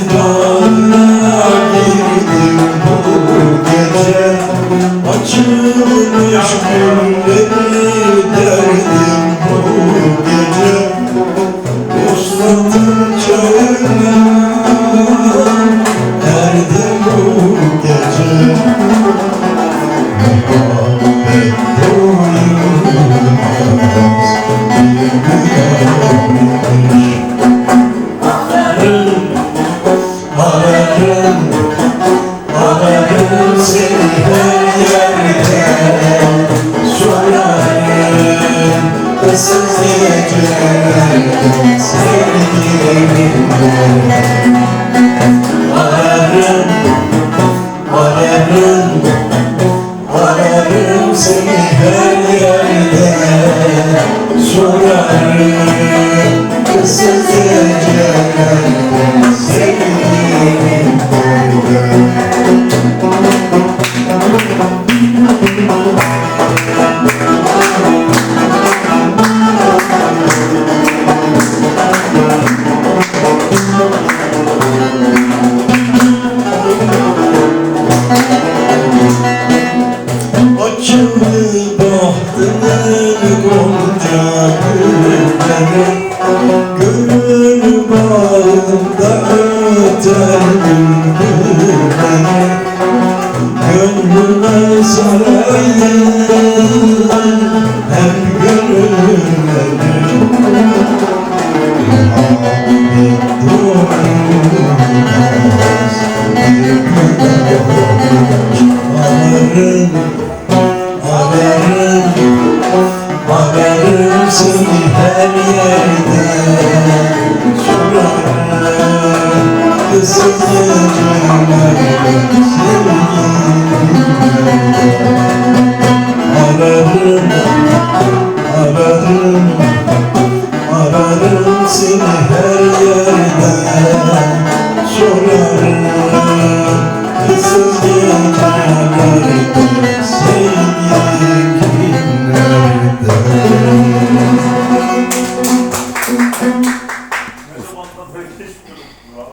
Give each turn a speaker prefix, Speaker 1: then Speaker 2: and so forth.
Speaker 1: the door. sızlayacak sevdiğimden Ararım, ararım, ararım seni her yerde. Sorarım, sızlayacak Açıldı bahtının gonca gülleri. Gönül bağında öter gülleri. Gönlüme sarayım hep Ararım, ararım, ararım seni her yerde Sorarım, gecelerde Ararım, ararım, ararım seni her yerde Sorarım, Thank you.